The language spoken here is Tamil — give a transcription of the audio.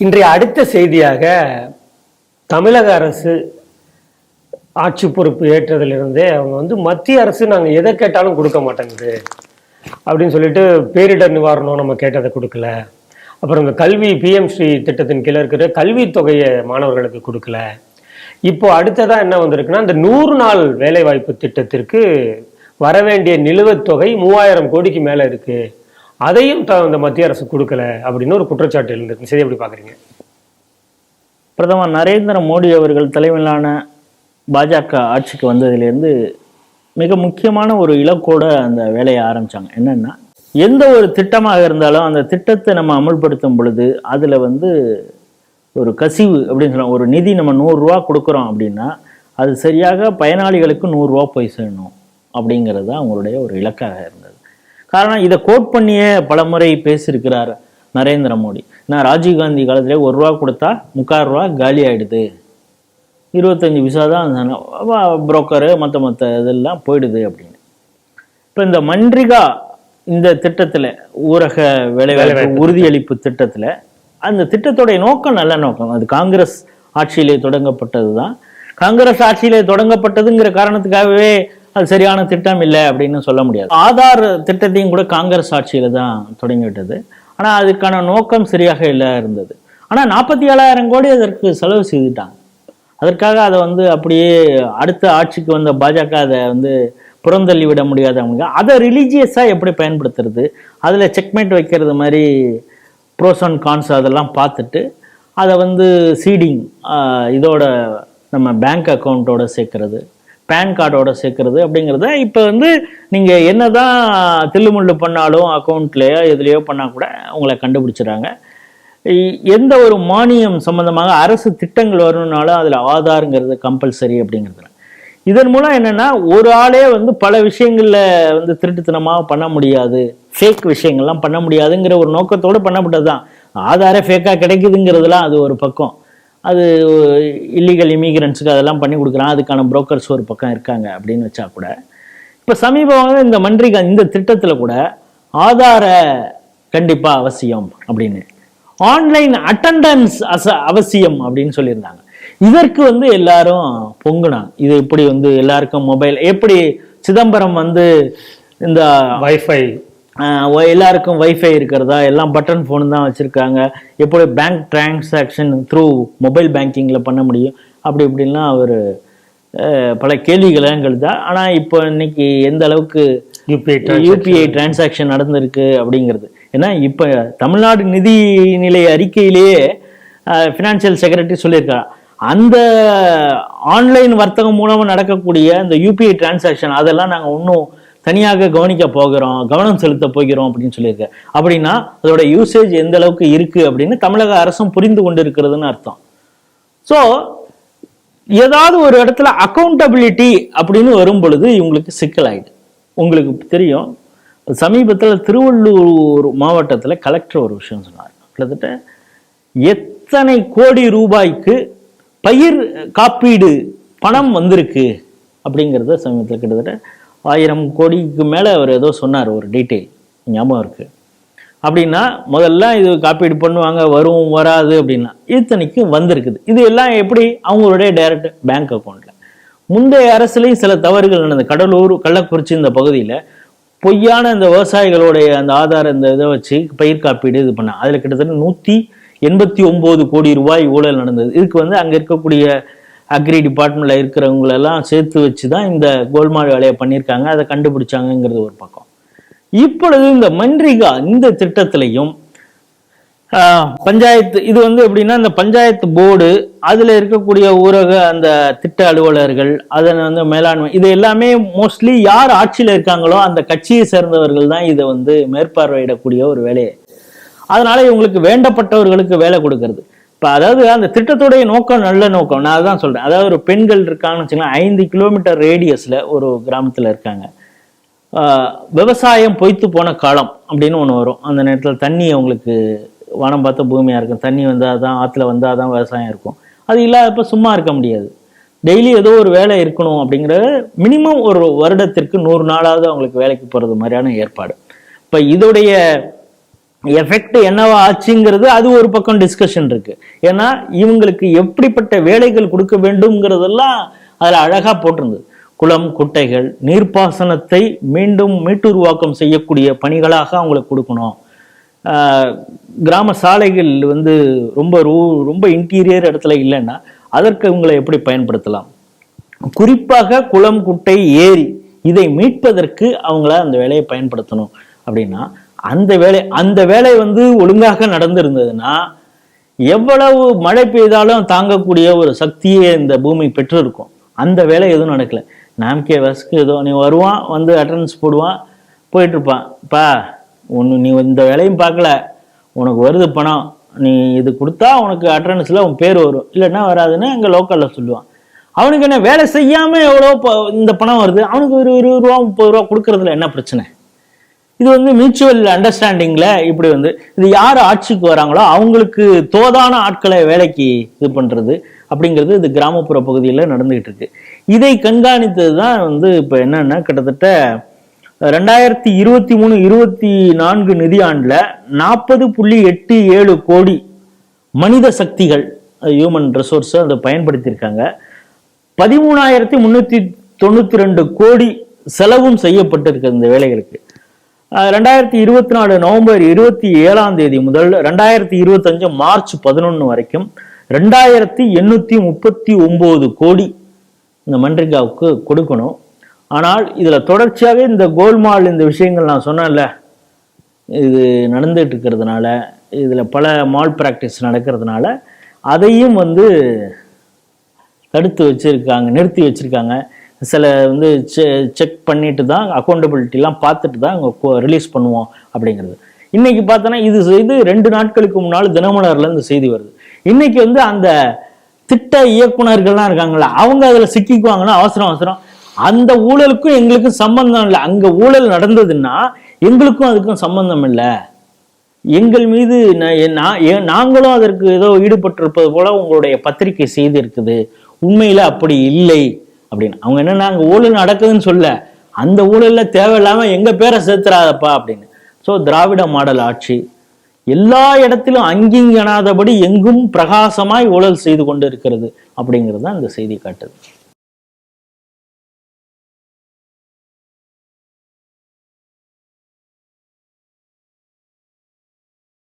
இன்றைய அடுத்த செய்தியாக தமிழக அரசு ஆட்சி பொறுப்பு ஏற்றதிலிருந்தே அவங்க வந்து மத்திய அரசு நாங்கள் எதை கேட்டாலும் கொடுக்க மாட்டேங்குது அப்படின்னு சொல்லிட்டு பேரிடர் நிவாரணம் நம்ம கேட்டதை கொடுக்கல. அப்புறம் இந்த கல்வி பிஎம் ஸ்ரீ திட்டத்தின் கீழே இருக்கிற கல்வித் தொகையை மாணவர்களுக்கு கொடுக்கல. இப்போ அடுத்ததாக என்ன வந்திருக்குன்னா இந்த நூறு நாள் வேலைவாய்ப்பு திட்டத்திற்கு வரவேண்டிய நிலுவைத் தொகை மூவாயிரம் கோடிக்கு மேலே இருக்குது அதையும் த- இந்த மத்திய அரசு கொடுக்கல அப்படின்னு ஒரு குற்றச்சாட்டு எழுந்திருக்கு. சரி எப்படி பார்க்குறீங்க பிரதமர் நரேந்திர மோடி அவர்கள் தலைமையிலான பாஜக ஆட்சிக்கு வந்ததுலேருந்து மிக முக்கியமான ஒரு இலக்கோட அந்த வேலையை ஆரம்பிச்சாங்க. என்னென்னா எந்த ஒரு திட்டமாக இருந்தாலும் அந்த திட்டத்தை நம்ம அமல்படுத்தும் பொழுது அதில் வந்து ஒரு கசிவு அப்படின்னு சொல்லலாம். ஒரு நிதி நம்ம நூறுரூவா கொடுக்குறோம் அப்படின்னா அது சரியாக பயனாளிகளுக்கு நூறுரூவா போய் சேரணும் அப்படிங்கிறது தான் அவங்களுடைய ஒரு இலக்காக இருந்தது. காரணம் இதை கோட் பண்ணியே பல முறை பேசியிருக்கிறார் நரேந்திர மோடி. நான் ராஜீவ்காந்தி காலத்திலே ஒரு ரூபா கொடுத்தா முக்கால் ரூபா காலி ஆயிடுது. இருபத்தஞ்சி விசா தான் புரோக்கரு மற்ற மற்ற இதெல்லாம் போயிடுது அப்படின்னு. இப்போ இந்த மன்றிகா இந்த திட்டத்தில் ஊரக வேலைவாய்ப்பு உறுதியளிப்பு திட்டத்தில் அந்த திட்டத்துடைய நோக்கம் நல்ல நோக்கம். அது காங்கிரஸ் ஆட்சியிலே தொடங்கப்பட்டது தான் காங்கிரஸ் ஆட்சியிலே தொடங்கப்பட்டதுங்கிற காரணத்துக்காகவே அது சரியான திட்டம் இல்லை அப்படின்னு சொல்ல முடியாது. ஆதார் திட்டத்தையும் கூட காங்கிரஸ் ஆட்சியில் தான் தொடங்கிவிட்டது. ஆனால் அதுக்கான நோக்கம் சரியாக இல்லை இருந்தது. ஆனால் நாற்பத்தி ஏழாயிரம் கோடி அதற்கு செலவு செய்துட்டாங்க. அதற்காக அதை வந்து அப்படியே அடுத்த ஆட்சிக்கு வந்த பாஜக அதை வந்து புறந்தள்ளி விட முடியாது அவங்க அதை ரிலீஜியஸாக எப்படி பயன்படுத்துறது? அதில் செக்மேட் வைக்கிறது மாதிரி ப்ரோஸ் அண்ட் கான்ஸ் அதெல்லாம் பார்த்துட்டு அதை வந்து சீடிங் இதோட நம்ம பேங்க் அக்கௌண்ட்டோட சேர்க்கறது. பேன் கார்டோட சேர்க்கறது அப்படிங்கிறத இப்போ வந்து நீங்கள் என்னதான் தில்லுமுள்ளு பண்ணாலும் அக்கௌண்ட்லேயோ எதுலேயோ பண்ணால் கூட உங்களை கண்டுபிடிச்சிடுறாங்க. எந்த ஒரு மானியம் சம்மந்தமாக அரசு திட்டங்கள் வரணுனாலும் அதில் ஆதாருங்கிறது கம்பல்சரி அப்படிங்கிறது இதன் மூலம் என்னன்னா ஒரு ஆளே வந்து பல விஷயங்களில் வந்து திருட்டுத்தனமாக பண்ண முடியாது. ஃபேக் விஷயங்கள்லாம் பண்ண முடியாதுங்கிற ஒரு நோக்கத்தோடு பண்ணப்பட்டது தான் ஆதாரே ஃபேக்காக கிடைக்குதுங்கிறதுலாம் அது ஒரு பக்கம். அது இல்லீகல் இமிகிரண்ட்ஸுக்கு அதெல்லாம் பண்ணி கொடுக்குறான் அதுக்கான புரோக்கர்ஸ் ஒரு பக்கம் இருக்காங்க அப்படின்னு வச்சா கூட. இப்போ சமீபமாக இந்த மன்றிகா இந்த திட்டத்தில் கூட ஆதார கண்டிப்பாக அவசியம் அப்படின்னு. ஆன்லைன் அட்டண்டன்ஸ் அச அவசியம் அப்படின்னு சொல்லியிருந்தாங்க. இதற்கு வந்து எல்லாரும் பொங்குனாங்க. இது எப்படி வந்து எல்லாருக்கும் மொபைல் எப்படி சிதம்பரம் வந்து இந்த வைஃபை எல்லாருக்கும் வைஃபை இருக்கிறதா? எல்லாம் பட்டன் ஃபோன் தான் வச்சுருக்காங்க. எப்படி பேங்க் டிரான்சாக்ஷன் த்ரூ மொபைல் பேங்கிங்கில் பண்ண முடியும்? அப்படி இப்படின்லாம் அவர் பல கேள்விகளை எழுதா. ஆனால் இப்போ இன்னைக்கு எந்த அளவுக்கு யூபிஐ யூபிஐ டிரான்சாக்ஷன் நடந்திருக்கு அப்படிங்கிறது. ஏன்னா இப்போ தமிழ்நாடு நிதிநிலை அறிக்கையிலேயே ஃபினான்ஷியல் செக்ரட்டரி சொல்லியிருக்காரு அந்த ஆன்லைன் வர்த்தகம் மூலமாக நடக்கக்கூடிய இந்த யூபிஐ டிரான்சாக்ஷன் அதெல்லாம் நாங்கள் இன்னும் தனியாக கவனிக்க போகிறோம் கவனம் செலுத்த போகிறோம் அப்படின்னு சொல்லியிருக்க. அப்படின்னா அதோட யூசேஜ் எந்த அளவுக்கு இருக்கு அப்படின்னு தமிழக அரசும் புரிந்து கொண்டு இருக்கிறதுன்னு அர்த்தம். ஸோ ஏதாவது ஒரு இடத்துல அக்கௌண்டபிலிட்டி அப்படின்னு வரும் பொழுது இவங்களுக்கு சிக்கலாயிடு உங்களுக்கு தெரியும் சமீபத்தில் திருவள்ளூர் மாவட்டத்தில் கலெக்டர் ஒரு விஷயம் சொன்னார். கிட்டத்தட்ட எத்தனை கோடி ரூபாய்க்கு பயிர் காப்பீடு பணம் வந்திருக்கு அப்படிங்கிறத சமீபத்தில் கிட்டத்தட்ட ஆயிரம் கோடிக்கு மேலே அவர் ஏதோ சொன்னார் ஒரு டீட்டெயில் ஞாபகம் இருக்குது அப்படின்னா முதல்ல இது காப்பீடு பண்ணுவாங்க வரும் வராது அப்படின்னா இத்தனைக்கும் வந்திருக்குது. இது எல்லாம் எப்படி? அவங்களுடைய டைரக்ட் பேங்க் அக்கௌண்ட்டில் முந்தைய அரசுலேயும் சில தவறுகள் நடந்தது. கடலூர் கள்ளக்குறிச்சி இந்த பகுதியில் பொய்யான இந்த விவசாயிகளுடைய அந்த ஆதார இந்த இதை வச்சு பயிர் காப்பீடு இது பண்ண அதில் கிட்டத்தட்ட நூற்றி எண்பத்தி ஒம்பது கோடி ரூபாய் ஊழல் நடந்தது. இதுக்கு வந்து அங்கே இருக்கக்கூடிய அக்ரி டிபார்ட்மெண்ட்ல இருக்கிறவங்களெல்லாம் சேர்த்து வச்சு தான் இந்த கோல்மால் வேலையை பண்ணியிருக்காங்க. அதை கண்டுபிடிச்சாங்கங்கிறது ஒரு பக்கம். இப்பொழுது இந்த மன்றிகா இந்த திட்டத்திலையும் பஞ்சாயத்து இது வந்து எப்படின்னா இந்த பஞ்சாயத்து போர்டு அதில் இருக்கக்கூடிய ஊரக அந்த திட்ட அலுவலர்கள் அதனை வந்து மேலாண்மை இது எல்லாமே மோஸ்ட்லி யார் ஆட்சியில் இருக்காங்களோ அந்த கட்சியை சேர்ந்தவர்கள் தான் இதை வந்து மேற்பார்வையிடக்கூடிய ஒரு வேலையை. அதனால இவங்களுக்கு வேண்டப்பட்டவர்களுக்கு வேலை கொடுக்கறது. இப்போ அதாவது அந்த திட்டத்துடைய நோக்கம் நல்ல நோக்கம். நான் அதான் சொல்கிறேன் அதாவது ஒரு பெண்கள் இருக்காங்கன்னு வச்சுக்கலாம் ஐந்து கிலோமீட்டர் ரேடியஸில் ஒரு கிராமத்தில் இருக்காங்க. விவசாயம் பொய்த்து போன காலம் அப்படின்னு ஒன்று வரும். அந்த நேரத்தில் தண்ணி அவங்களுக்கு வானம் பார்த்த பூமியாக இருக்கும். தண்ணி வந்தால் தான் ஆற்றுல வந்தால் தான் விவசாயம் இருக்கும். அது இல்லாதப்ப சும்மா இருக்க முடியாது. டெய்லி ஏதோ ஒரு வேலை இருக்கணும் அப்படிங்கிற மினிமம் ஒரு வருடத்திற்கு நூறு நாளாவது அவங்களுக்கு வேலைக்கு போகிறது மாதிரியான ஏற்பாடு. இப்போ இதோடைய எஃபெக்ட் என்னவா ஆச்சுங்கிறது அது ஒரு பக்கம் டிஸ்கஷன் இருக்கு. ஏன்னா இவங்களுக்கு எப்படிப்பட்ட வேலைகள் கொடுக்க வேண்டும்ங்கிறதெல்லாம் அதில் அழகாக போட்டிருந்தது. குளம் குட்டைகள் நீர்ப்பாசனத்தை மீண்டும் மீட்டுருவாக்கம் செய்யக்கூடிய பணிகளாக அவங்களுக்கு கொடுக்கணும். கிராம சாலைகள் வந்து ரொம்ப ரூ- ரொம்ப இன்டீரியர் இடத்துல இல்லைன்னா அதற்கு இவங்களை எப்படி பயன்படுத்தலாம்? குறிப்பாக குளம் குட்டை ஏரி இதை மீட்பதற்கு அவங்கள அந்த வேலையை பயன்படுத்தணும். அப்படின்னா அந்த வேலை அந்த வேலை வந்து ஒழுங்காக நடந்திருந்ததுன்னா எவ்வளவு மழை பெய்தாலும் தாங்கக்கூடிய ஒரு சக்தியை இந்த பூமி பெற்றிருக்கும். அந்த வேலை எதுவும் நடக்கல. நாம்கே வசக்கு ஏதோ நீ வருவான் வந்து அட்டண்டன்ஸ் போடுவான் போயிட்டு இருப்பான் பா ஒன்று நீ இந்த வேலையும் பார்க்கல. உனக்கு வருது பணம். நீ இது கொடுத்தா உனக்கு அட்டண்டன்ஸில் உன் பேர் வரும். இல்லைன்னா வராதுன்னு அங்கே லோக்கலில் சொல்லுவான். அவனுக்கு என்ன வேலை செய்யாமல் எவ்வளோ ப- இந்த பணம் வருது. அவனுக்கு ஒரு இருபது ரூபா முப்பது ரூபா கொடுக்கறதுல என்ன பிரச்சனை? இது வந்து மியூச்சுவல் அண்டர்ஸ்டாண்டிங்ல இப்படி வந்து இது யார் ஆட்சிக்கு வராங்களோ அவங்களுக்கு தோதான ஆட்களை வேலைக்கு இது பண்றது அப்படிங்கிறது இது கிராமப்புற பகுதியில் நடந்துகிட்டு இருக்கு. இதை கண்காணித்தது தான் வந்து இப்போ என்னன்னா கிட்டத்தட்ட ரெண்டாயிரத்தி இருபத்தி மூணு இருபத்தி நான்கு நிதியாண்டில் நாற்பது புள்ளி எட்டு ஏழு கோடி மனித சக்திகள் ஹியூமன் ரிசோர்ஸை அதை பயன்படுத்தியிருக்காங்க. பதிமூணாயிரத்தி முன்னூற்றி தொண்ணூற்றி ரெண்டு கோடி செலவும் செய்யப்பட்டிருக்கு இந்த வேலைகளுக்கு. ரெண்டாயிரத்தி இருபத்தி நாலு நவம்பர் இருபத்தி ஏழாம் தேதி முதல் ரெண்டாயிரத்தி இருபத்தஞ்சு மார்ச் பதினொன்று வரைக்கும் ரெண்டாயிரத்தி எண்ணூத்தி முப்பத்தி ஒன்பது கோடி இந்த மன்றிகாவுக்கு கொடுக்கணும். ஆனால் இதுல தொடர்ச்சியாகவே இந்த கோல்மால் இந்த விஷயங்கள் நான் சொன்னேன்ல இது நடந்துட்டு இருக்கிறதுனால இதுல பல மால் பிராக்டிஸ் நடக்கிறதுனால அதையும் வந்து தடுத்து வச்சிருக்காங்க நிறுத்தி வச்சிருக்காங்க. சில வந்து செக் பண்ணிட்டு தான் அக்கௌண்டபிலிட்டிலாம் பார்த்துட்டு தான் அவங்க ரிலீஸ் பண்ணுவோம் அப்படிங்கிறது. இன்னைக்கு பார்த்தோன்னா இது செய்து ரெண்டு நாட்களுக்கு முன்னால் தினமலர்ல இந்த செய்தி வருது. இன்னைக்கு வந்து அந்த திட்ட இயக்குனர்கள்லாம் இருக்காங்களா அவங்க அதில் சிக்கிக்குவாங்கன்னா அவசரம் அவசரம். அந்த ஊழலுக்கும் எங்களுக்கும் சம்பந்தம் இல்லை. அங்கே ஊழல் நடந்ததுன்னா எங்களுக்கும் அதுக்கும் சம்பந்தம் இல்லை. எங்கள் மீது ஏ- நாங்களும் அதற்கு ஏதோ ஈடுபட்டிருப்பது போல உங்களுடைய பத்திரிகை செய்தி இருக்குது. உண்மையில் அப்படி இல்லை. அப்படின்னு. அவங்க என்னன்னா அங்க ஊழல் நடக்குதுன்னு சொல்ல அந்த ஊழலில் தேவையில்லாம எங்க பேரை சேர்த்துறாதப்பா அப்படின்னு. ஸோ திராவிட மாடல் ஆட்சி எல்லா இடத்திலும் அங்கிங்கனாதபடி எங்கும் பிரகாசமாய் ஊழல் செய்து கொண்டு இருக்கிறது அப்படிங்கிறது தான் இந்த செய்தி காட்டுது.